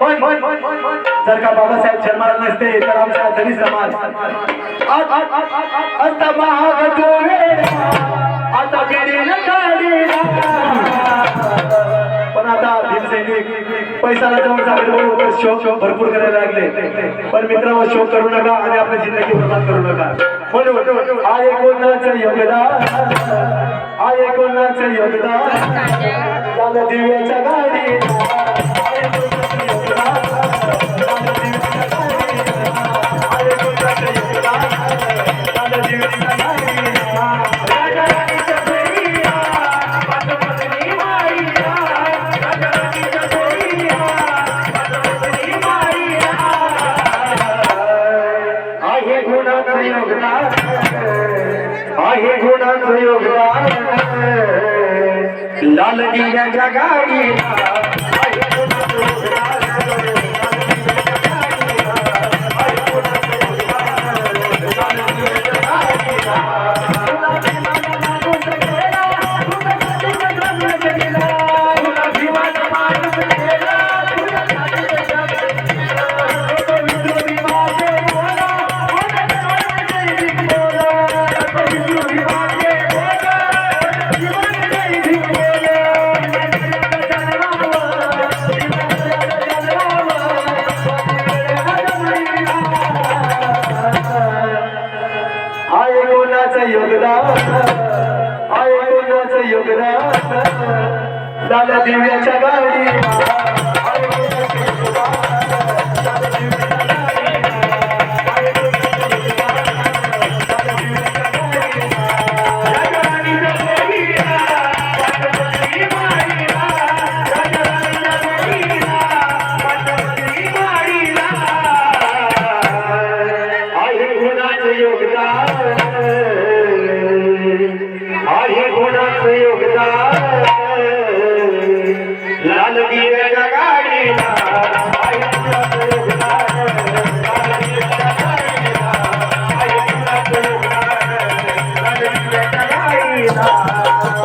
पण जर का बाबासाहेब जन्माला नसते तर आमचा धनी समाज. आता महाग आता पण आता भीमसैनिक पैसाला जवळ झाले शोक भरपूर करायला लागले. पण मित्रांनो शोक करू नका आणि आपली जिंदगी बर्बाद करू नका. म्हणून आहे कोणाचं योगदान आय कोणाचं योगदान. झालं दिव्याच्या गाडी आहे गुणाचं योगदान. आहे गुणाचं योगदान. लाल दिव्याच्या गाडीला. आय कोणाचं योगदान. आय योगदान. दादा दिव्याच्या गाडी. ગુણ સંયોગતા લાલ દીવે